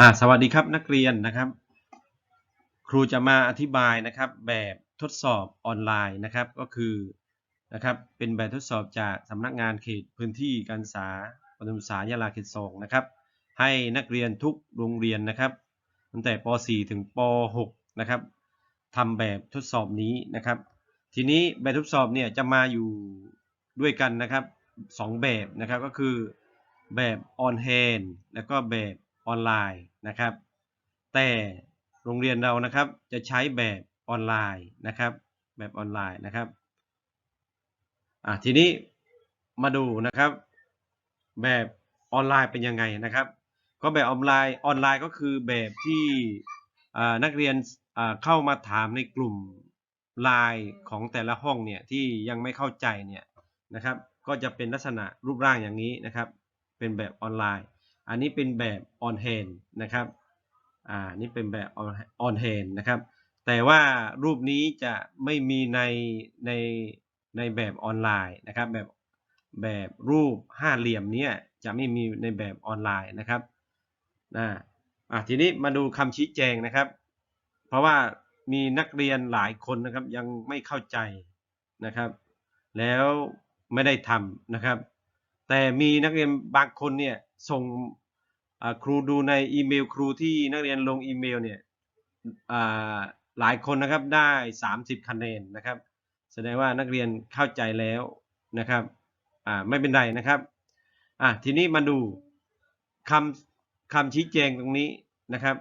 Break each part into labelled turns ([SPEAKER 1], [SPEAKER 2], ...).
[SPEAKER 1] อ่าสวัสดีครับนักเรียนนะครับ ครูจะมาอธิบายนะครับ แบบทดสอบออนไลน์นะครับก็คือนะครับเป็นแบบทดสอบจากสำนักงานเขตพื้นที่การศึกษาปฐมศึกษายะลาเขตสองนะครับ ให้นักเรียนทุกโรงเรียนนะครับ ตั้งแต่ป .4 ถึงป .6 นะครับทำแบบทดสอบนี้นะครับ ทีนี้แบบทดสอบเนี่ยจะมาอยู่ด้วยกันนะครับสองแบบนะครับก็คือแบบออนแฮนแล้วก็แบบ ออนไลน์นะครับ แต่โรงเรียนเรานะครับจะใช้แบบออนไลน์นะครับ แบบออนไลน์นะครับอะทีนี้มาดูนะครับ แบบออนไลน์เป็นยังไงนะครับ ก็แบบออนไลน์ออนไลน์ก็คือแบบที่นักเรียนเข้ามาถามในกลุ่มไลน์ของแต่ละห้องเนี่ยที่ยังไม่เข้าใจเนี่ยนะครับ ก็จะเป็นลักษณะรูปร่างอย่างนี้นะครับ เป็นแบบออนไลน์ อันนี้เป็นแบบออนแฮนนะครับอ่านี่เป็นแบบออนแฮนนะครับ แต่ว่ารูปนี้จะไม่มีในในในแบบออนไลน์นะครับแบบแบบรูปห้าเหลี่ยมเนี้ยจะไม่มีในแบบออนไลน์นะครับนะอะทีนี้มาดูคำชี้แจงนะครับ เพราะว่ามีนักเรียนหลายคนนะครับยังไม่เข้าใจนะครับ แล้วไม่ได้ทำนะครับ แต่มีนักเรียนบางคนเนี่ยส่งครูดูในอีเมลครูที่นักเรียนลงอีเมลเนี่ยหลายคนนะครับได้ 30 คะแนนนะครับ แสดงว่านักเรียนเข้าใจแล้วนะครับไม่เป็นไรนะครับทีนี้มาดูคำคำชี้แจงตรงนี้นะครับ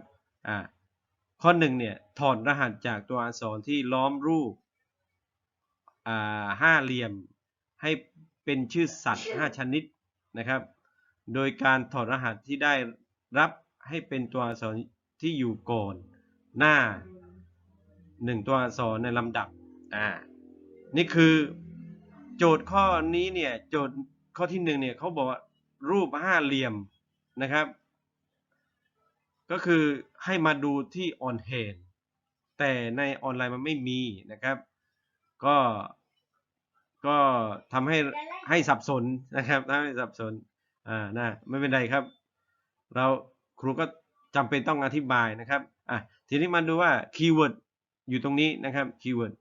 [SPEAKER 1] ข้อหนึ่งเนี่ยถอดรหัสจากตัวอักษรที่ล้อมรูปห้าเหลี่ยมให้ เป็นชื่อสัตว์ 5 ชนิดนะครับ โดยการถอดรหัสที่ได้รับให้เป็นตัวอักษรที่อยู่ก่อน หน้า 1 ตัวอักษรในลำดับอ่านี่คือโจทย์ข้อนี้เนี่ยโจทย์ข้อที่หนึ่งเนี่ยเขาบอกว่ารูปห้าเหลี่ยมนะครับ ก็คือให้มาดูที่ออนแฮนแต่ในออนไลน์มันไม่มีนะครับ ก็ ก็ทำให้ให้สับสนนะครับทำให้สับสนอ่านะไม่เป็นไรครับ เราครูก็จำเป็นต้องอธิบายนะครับอะทีนี้มาดูว่าคีย์เวิร์ดอยู่ตรงนี้นะครับคีย์เวิร์ด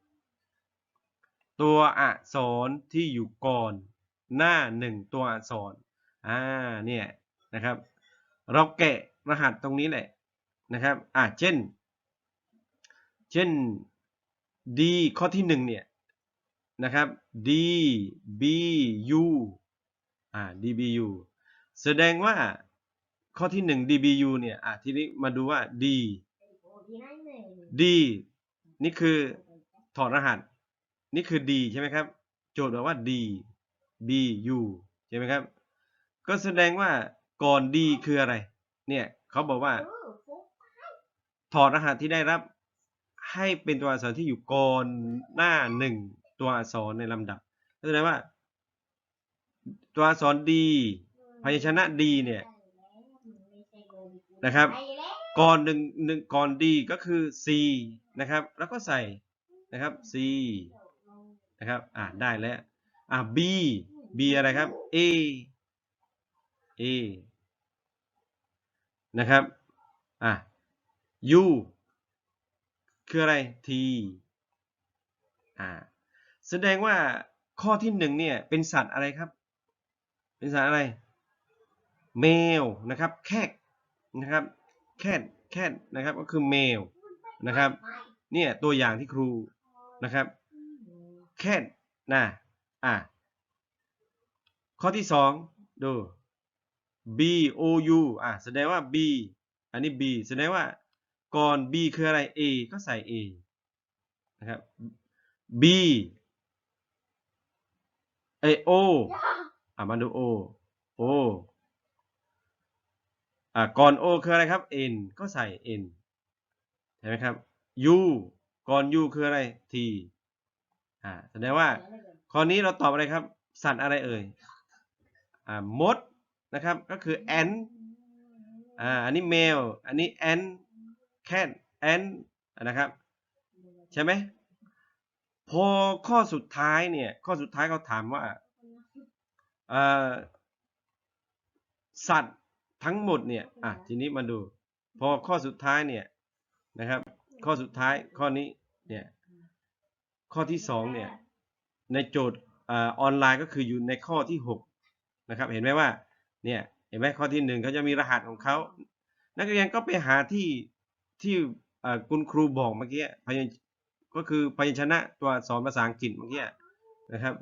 [SPEAKER 1] ตัวอักษรที่อยู่ก่อนหน้าหนึ่งตัวอักษรอ่าเนี่ยนะครับ เราแกะรหัสตรงนี้แหละนะครับอะเช่น เช่น D ข้อที่หนึ่งเนี่ย นะครับ D B U อ่า D B U แสดงว่าข้อที่หนึ่ง D B U เนี่ยอะทีนี้มาดูว่า D D นี่คือถอดรหัส นี่คือ D ใช่ไหมครับ โจทย์บอกว่า D B U ใช่ไหมครับ ก็แสดงว่าก่อน D คืออะไร เนี่ยเขาบอกว่า ถอดรหัสที่ได้รับให้เป็นตัวอักษรที่อยู่ก่อนหน้าหนึ่ง ตัวอักษรในลำดับแสดงว่า ตัวอักษร D พยัญชนะ D เนี่ยนะครับ ก่อนหนึ่งหนึ่งก่อน D ก็คือ C นะครับ แล้วก็ใส่นะครับ C นะครับอ่าได้แล้วอ่า B B อะไรครับ A A นะครับอะ U คืออะไร T อ่า แสดงว่าข้อที่หนึ่งเนี่ยเป็นสัตว์อะไรครับ เป็นสัตว์อะไร แมวนะครับ แคทนะครับแคทแคทนะครับก็คือแมวนะครับ เนี่ยตัวอย่างที่ครูนะครับแคทนะอะข้อที่สองดู B O U อะแสดงว่า B อันนี้ B แสดงว่าก่อน B คืออะไร A ก็ใส่ A นะครับ B เอ O อะมาดู O O อะก่อน O คืออะไรครับ N ก็ใส่ N เห็นไหมครับ U ก่อน U คืออะไร T อ่าแสดงว่าข้อนี้เราตอบอะไรครับ สัตว์อะไรเอ่ยอ่ามดนะครับก็คือ ant อ่าอันนี้ male อันนี้ ant cat ant นะครับ ใช่ไหม พอข้อสุดท้ายเนี่ย ข้อสุดท้ายเขาถามว่าสัตว์ทั้งหมดเนี่ยอะทีนี้มาดู พอข้อสุดท้ายเนี่ยนะครับ ข้อสุดท้ายข้อนี้เนี่ยข้อที่สองเนี่ยในโจทย์อออนไลน์ก็คืออยู่ในข้อที่หกนะครับ เห็นไหมว่าเนี่ยเห็นไหมข้อที่หนึ่งเขาจะมีรหัสของเขานักเรียนก็ไปหาที่ที่คุณครูบอกเมื่อกี้พยัญ ก็คือพยัญชนะตัวอักษรภาษาอังกฤษเมื่อกี้นะครับ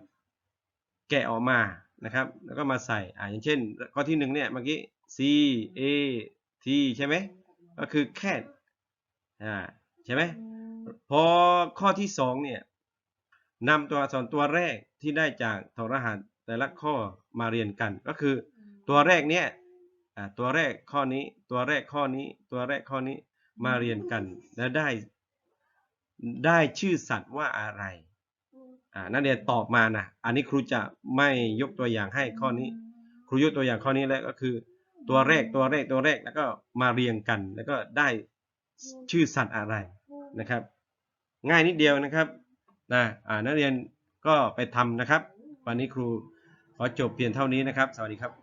[SPEAKER 1] แกะออกมานะครับ แล้วก็มาใส่อ่าอย่างเช่น ข้อที่หนึ่งเนี่ยเมื่อกี้ C A T ใช่ไหมก็คือ cat อ่าใช่ไหมพอข้อที่สองเนี่ยนำตัวอักษรตัวแรกที่ได้จากถอดรหัสแต่ละข้อมาเรียนกัน ก็คือตัวแรกเนี่ยอ่าตัวแรกข้อนี้ ตัวแรกข้อนี้ ตัวแรกข้อนี้มาเรียนกัน แล้วได้ ได้ชื่อสัตว์ว่าอะไรอ่านักเรียนตอบมานะอันนี้ครูจะไม่ยกตัวอย่างให้ข้อนี้ ครูยกตัวอย่างข้อนี้แล้วก็คือ ตัวแรกตัวแรกตัวแรกแล้วก็มาเรียงกัน แล้วก็ได้ชื่อสัตว์อะไรนะครับ ง่ายนิดเดียวนะครับนะอ่านักเรียนก็ไปทำนะครับ วันนี้ครูขอจบเพียงเท่านี้นะครับ สวัสดีครับ